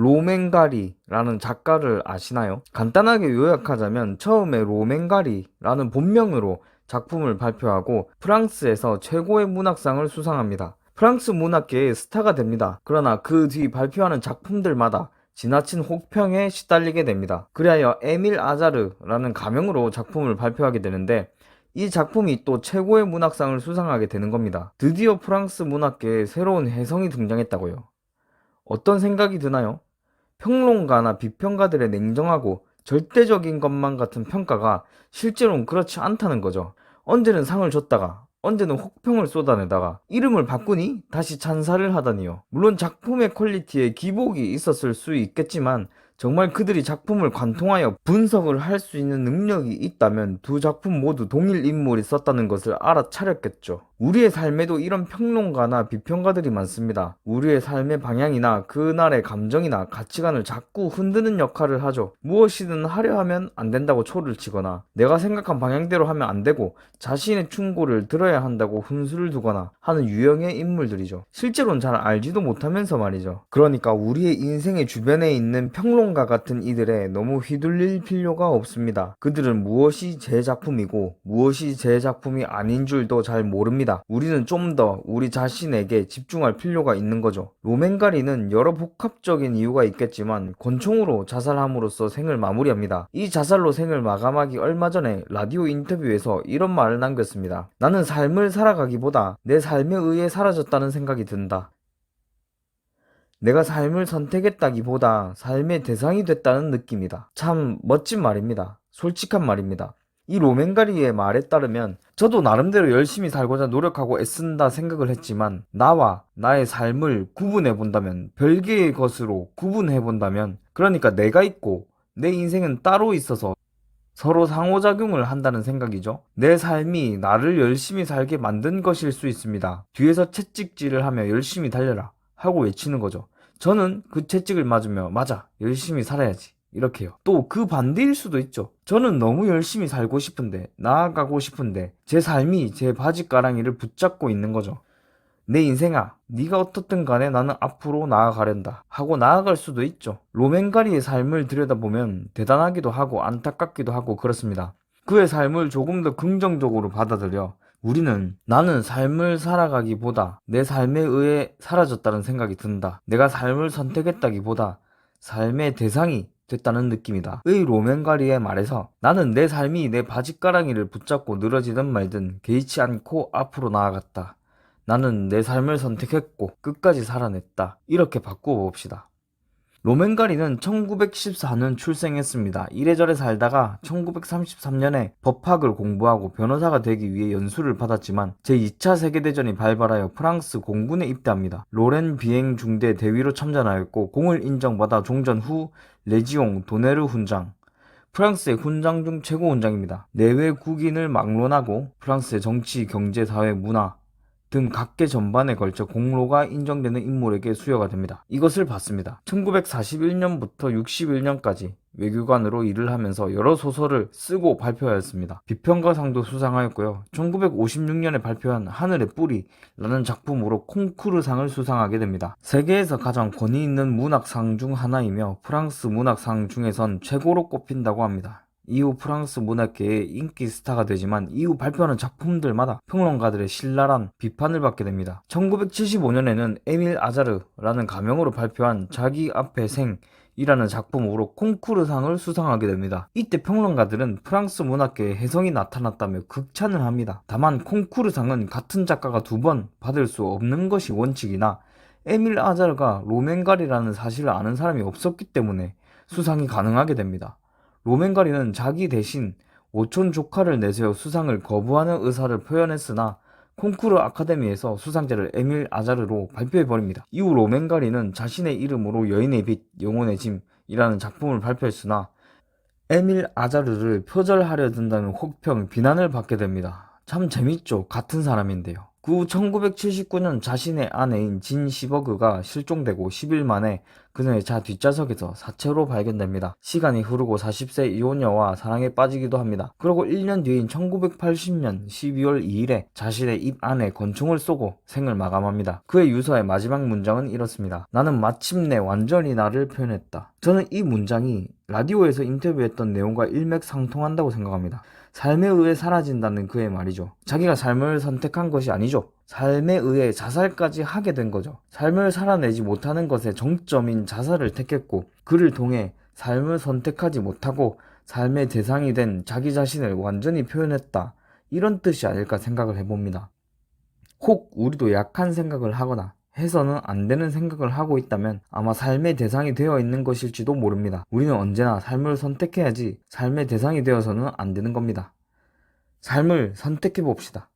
로맨가리라는 작가를 아시나요? 간단하게 요약하자면 처음에 로맨가리라는 본명으로 작품을 발표하고 프랑스에서 최고의 문학상을 수상합니다. 프랑스 문학계의 스타가 됩니다. 그러나 그 뒤 발표하는 작품들마다 지나친 혹평에 시달리게 됩니다. 그리하여 에밀 아자르라는 가명으로 작품을 발표하게 되는데 이 작품이 또 최고의 문학상을 수상하게 되는 겁니다. 드디어 프랑스 문학계에 새로운 혜성이 등장했다고요. 어떤 생각이 드나요? 평론가나 비평가들의 냉정하고 절대적인 것만 같은 평가가 실제로는 그렇지 않다는 거죠. 언제는 상을 줬다가 언제는 혹평을 쏟아내다가 이름을 바꾸니 다시 찬사를 하다니요. 물론 작품의 퀄리티에 기복이 있었을 수 있겠지만 정말 그들이 작품을 관통하여 분석을 할 수 있는 능력이 있다면 두 작품 모두 동일 인물이 썼다는 것을 알아차렸겠죠. 우리의 삶에도 이런 평론가나 비평가들이 많습니다. 우리의 삶의 방향이나 그날의 감정이나 가치관을 자꾸 흔드는 역할을 하죠. 무엇이든 하려 하면 안 된다고 초를 치거나 내가 생각한 방향대로 하면 안 되고 자신의 충고를 들어야 한다고 훈수를 두거나 하는 유형의 인물들이죠. 실제로는 잘 알지도 못하면서 말이죠. 그러니까 우리의 인생의 주변에 있는 평론가 같은 이들에 너무 휘둘릴 필요가 없습니다. 그들은 무엇이 제 작품이고 무엇이 제 작품이 아닌 줄도 잘 모릅니다. 우리는 좀 더 우리 자신에게 집중할 필요가 있는 거죠. 로맨가리는 여러 복합적인 이유가 있겠지만 권총으로 자살함으로써 생을 마무리합니다. 이 자살로 생을 마감하기 얼마 전에 라디오 인터뷰에서 이런 말을 남겼습니다. 나는 삶을 살아가기보다 내 삶에 의해 사라졌다는 생각이 든다. 내가 삶을 선택했다기보다 삶의 대상이 됐다는 느낌이다. 참 멋진 말입니다. 솔직한 말입니다. 이 로맨가리의 말에 따르면 저도 나름대로 열심히 살고자 노력하고 애쓴다 생각을 했지만 나와 나의 삶을 구분해 본다면 별개의 것으로 구분해 본다면 그러니까 내가 있고 내 인생은 따로 있어서 서로 상호작용을 한다는 생각이죠. 내 삶이 나를 열심히 살게 만든 것일 수 있습니다. 뒤에서 채찍질을 하며 열심히 달려라 하고 외치는 거죠. 저는 그 채찍을 맞으며 맞아 열심히 살아야지 이렇게요. 또 그 반대일 수도 있죠. 저는 너무 열심히 살고 싶은데 나아가고 싶은데 제 삶이 제 바지가랑이를 붙잡고 있는 거죠. 내 인생아, 네가 어떻든 간에 나는 앞으로 나아가련다 하고 나아갈 수도 있죠. 로맨가리의 삶을 들여다보면 대단하기도 하고 안타깝기도 하고 그렇습니다. 그의 삶을 조금 더 긍정적으로 받아들여 우리는 나는 삶을 살아가기보다 내 삶에 의해 사라졌다는 생각이 든다. 내가 삶을 선택했다기보다 삶의 대상이 됐다는 느낌이다. 의 로맨가리의 말에서 나는 내 삶이 내 바지가랑이를 붙잡고 늘어지든 말든 개의치 않고 앞으로 나아갔다. 나는 내 삶을 선택했고 끝까지 살아냈다. 이렇게 바꾸어 봅시다. 로맨가리는 1914년 출생했습니다. 이래저래 살다가 1933년에 법학을 공부하고 변호사가 되기 위해 연수를 받았지만 제2차 세계대전이 발발하여 프랑스 공군에 입대합니다. 로렌 비행 중대 대위로 참전하였고 공을 인정받아 종전 후 레지옹 도네르 훈장, 프랑스의 훈장 중 최고 훈장입니다. 내외 국인을 막론하고 프랑스의 정치, 경제, 사회, 문화 등 각계 전반에 걸쳐 공로가 인정되는 인물에게 수여가 됩니다. 이것을 봤습니다. 1941년부터 61년까지 외교관으로 일을 하면서 여러 소설을 쓰고 발표하였습니다. 비평가상도 수상하였고요. 1956년에 발표한 하늘의 뿌리라는 작품으로 콩쿠르상을 수상하게 됩니다. 세계에서 가장 권위 있는 문학상 중 하나이며 프랑스 문학상 중에선 최고로 꼽힌다고 합니다. 이후 프랑스 문학계의 인기 스타가 되지만 이후 발표하는 작품들마다 평론가들의 신랄한 비판을 받게 됩니다. 1975년에는 에밀 아자르라는 가명으로 발표한 자기 앞에 생 이라는 작품으로 콩쿠르상을 수상하게 됩니다. 이때 평론가들은 프랑스 문학계에 혜성이 나타났다며 극찬을 합니다. 다만 콩쿠르상은 같은 작가가 두 번 받을 수 없는 것이 원칙이나 에밀 아자르가 로맨가리라는 사실을 아는 사람이 없었기 때문에 수상이 가능하게 됩니다. 로맨가리는 자기 대신 오촌 조카를 내세워 수상을 거부하는 의사를 표현했으나 콩쿠르 아카데미에서 수상자를 에밀 아자르로 발표해버립니다. 이후 로맨가리는 자신의 이름으로 여인의 빛, 영혼의 짐이라는 작품을 발표했으나 에밀 아자르를 표절하려 든다는 혹평, 비난을 받게 됩니다. 참 재밌죠. 같은 사람인데요. 그 후 1979년 자신의 아내인 진 시버그가 실종되고 10일 만에 그녀의 차 뒷좌석에서 사체로 발견됩니다. 시간이 흐르고 40세 이혼녀와 사랑에 빠지기도 합니다. 그리고 1년 뒤인 1980년 12월 2일에 자신의 입 안에 권총을 쏘고 생을 마감합니다. 그의 유서의 마지막 문장은 이렇습니다. 나는 마침내 완전히 나를 표현했다. 저는 이 문장이 라디오에서 인터뷰했던 내용과 일맥상통한다고 생각합니다. 삶에 의해 사라진다는 그의 말이죠. 자기가 삶을 선택한 것이 아니죠. 삶에 의해 자살까지 하게 된 거죠. 삶을 살아내지 못하는 것의 정점인 자살을 택했고, 그를 통해 삶을 선택하지 못하고 삶의 대상이 된 자기 자신을 완전히 표현했다. 이런 뜻이 아닐까 생각을 해봅니다. 혹 우리도 약한 생각을 하거나 해서는 안 되는 생각을 하고 있다면 아마 삶의 대상이 되어 있는 것일지도 모릅니다. 우리는 언제나 삶을 선택해야지 삶의 대상이 되어서는 안 되는 겁니다. 삶을 선택해 봅시다.